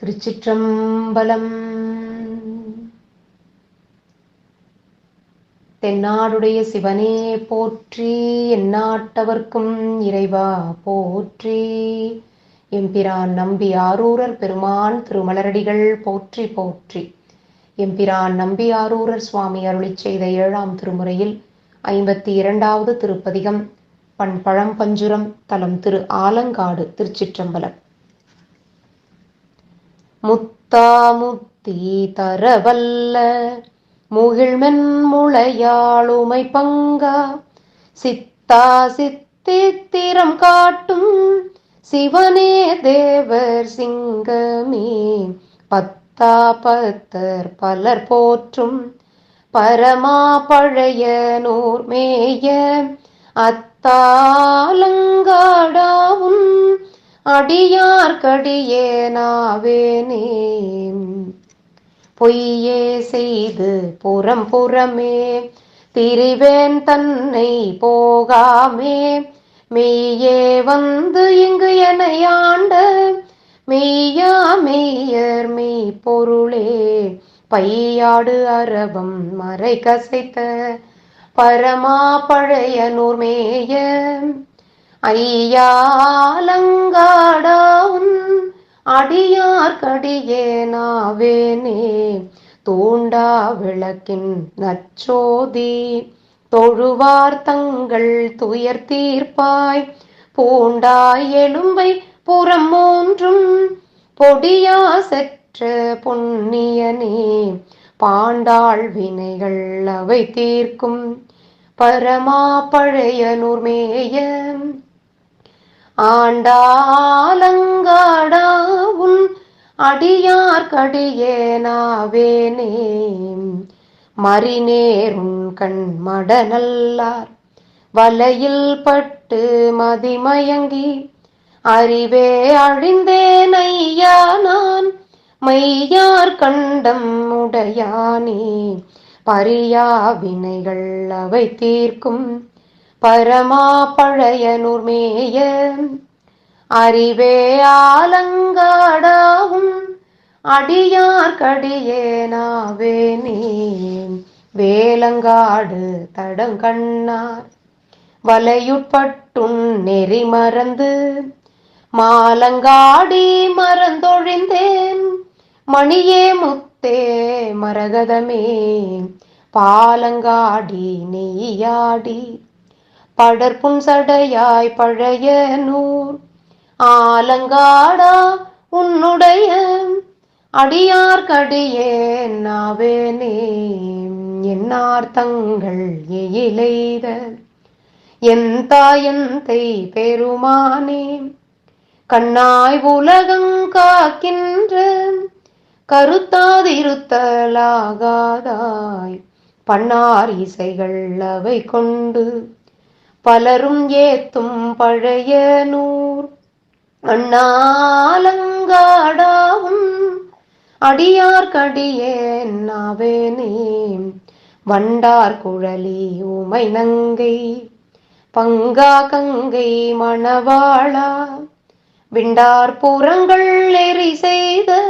திருச்சிற்றம்பலம். தென்னாடுடைய சிவனே போற்றி எந்நாட்டவர்க்கும் இறைவா போற்றி. எம்பிரான் நம்பி ஆரூரர் பெருமான் திருமலரடிகள் போற்றி போற்றி. எம்பிரான் நம்பி ஆரூரர் சுவாமி அருளி செய்த ஏழாம் திருமுறையில் ஐம்பத்தி இரண்டாவது திருப்பதிகம் பண்பழம் பஞ்சுரம் தலம் திரு ஆலங்காடு திருச்சிற்றம்பலம். முத்தாமுத்தி தரவல்ல முகிழ்மென் முளையாளுமை பங்கா. சித்தா சித்தித்திரம் காட்டும் சிவனே தேவர் சிங்கமே. பத்தா பத்தர் பலர் போற்றும் பரமா பழைய நூர்மேய அத்தாலங்க அடியார்க்கடியேனாவேனே பொய்யே செய்து புறம் புறமே திரிவேன் தன்னை போகாமே. மெய்யே வந்து இங்கு எனையாண்ட மெய்யா மெய்யர் மெய் பொருளே. பையாடு அரபம் மறை கசைத்த பரமா பழைய நூர்மேய ஐயாலங்காடாவும் அடியார்கடியேனாவேனே தூண்டா விளக்கின் நச்சோதி தொழுவார் தங்கள் துயர் தீர்ப்பாய். பூண்டாய் எலும்பை புறம் மூன்றும் பொடியா செற்ற புண்ணியனே பாண்டாள் வினைகள் அவை தீர்க்கும் பரமா பழைய நூர்மேயம் நூர்மேய ஆண்டாலங்காடாவும் அடியார்க்கடியேனாவேனே மறிநேரும் கண் மடநல்லார் வலையில் பட்டு மதிமயங்கி அறிவே அழிந்தேன் ஐயா நான். மையார் கண்டம் உடையானே பரியா வினைகள் அவை தீர்க்கும். பரமா பழைய நூர்மேய அறிவே ஆலங்காடாவும் அடியார்க்கடியேனாவேனே வேலங்காடு தடங்கண்ணார். வலையுட்பட்டும் நெறி மறந்து மாலங்காடி மறந்தொழிந்தேன். மணியே முத்தே மரகதமே. பாலங்காடி நெய்யாடி படற்புன் சடையாய் பழைய நூல். ஆலங்காடா உன்னுடைய அடியார்கடியே நாவேனே என்னார் தங்கள் எயிலைத என் தாயந்தை பெருமானே கண்ணாய் உலகம் காக்கின்ற கருத்தாதிருத்தலாகாதாய் பண்ணார் இசைகள் அவை கொண்டு. பலரும் ஏத்தும் பழைய நூர். அண்ணாலங்காடாவும் அடியார்க்கடியே நாவேனே. வண்டார் குழலி உமை நங்கை பங்கா கங்கை மணவாளா. விண்டார் புறங்கள் நெறி செய்த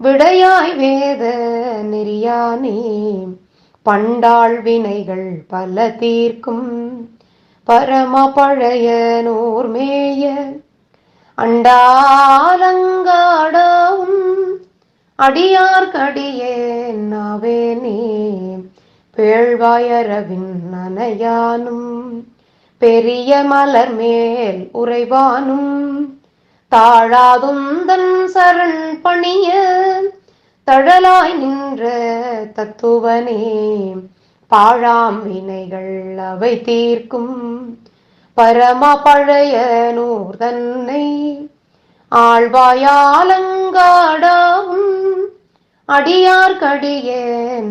விடையாய் வேத நெறியானே. பண்டாள் வினைகள் பல தீர்க்கும். பரம பழைய நூர்மேய அண்டாலங்காடாவும் அடியார்க்கடியே நீ பேழ்வாயரவின் நனையானும் பெரிய மலர் மேல் உறைவானும் தாழாதுந்தன் சரண் பணிய தழலாய் நின்ற தத்துவனே. பாழாம் வினைகள் அவை தீர்க்கும். பரம பழைய நூர் தன்னை ஆழ்வாயாலங்காடாவும் அடியார்க்கடியே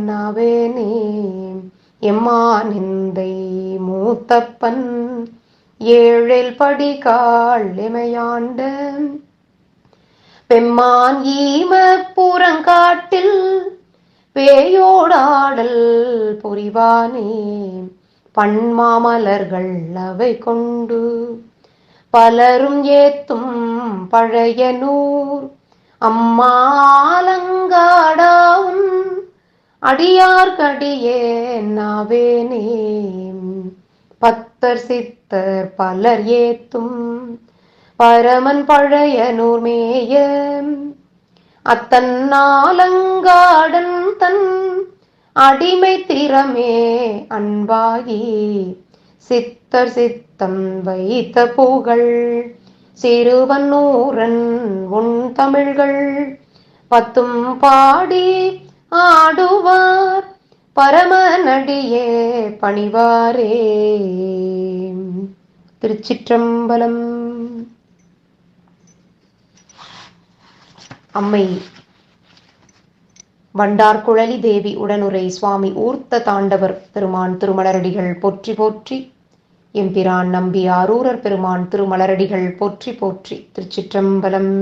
நாவேனே. எம்மா நிந்தை மூத்தப்பன் ஏழில் படிகாள் எமையாண்ட பெம்மான் ஈம புறங்காட்டில் பேயோடாடல் புரிவானே. பன்மாமலர்கள் அவை கொண்டு பலரும் ஏத்தும் பழைய நூர். அம்மாலங்காடாவும் அடியார்கடியே நாவேனே. பத்தர் சித்தர் பலர் ஏத்தும் பரமன் பழைய நூர்மேய அத்தன்னாலங்காடன் தன் அடிமை திறமே அன்பாகி சித்தர் சித்தம் வைத்த புகழ் சிறுவன்னூரன் உன் தமிழ்கள் பத்தும் பாடி ஆடுவார் பரமநடியே பணிவாரே. திருச்சிற்றம்பலம். அம்மை. வண்டார்குழலி தேவி உடனுரை சுவாமி ஊர்த்த தாண்டவர் பெருமான் திருமலரடிகள் போற்றி போற்றி. எம்பிரான் நம்பி ஆரூரர் பெருமான் திருமலரடிகள் போற்றி போற்றி. திருச்சிற்றம்பலம்.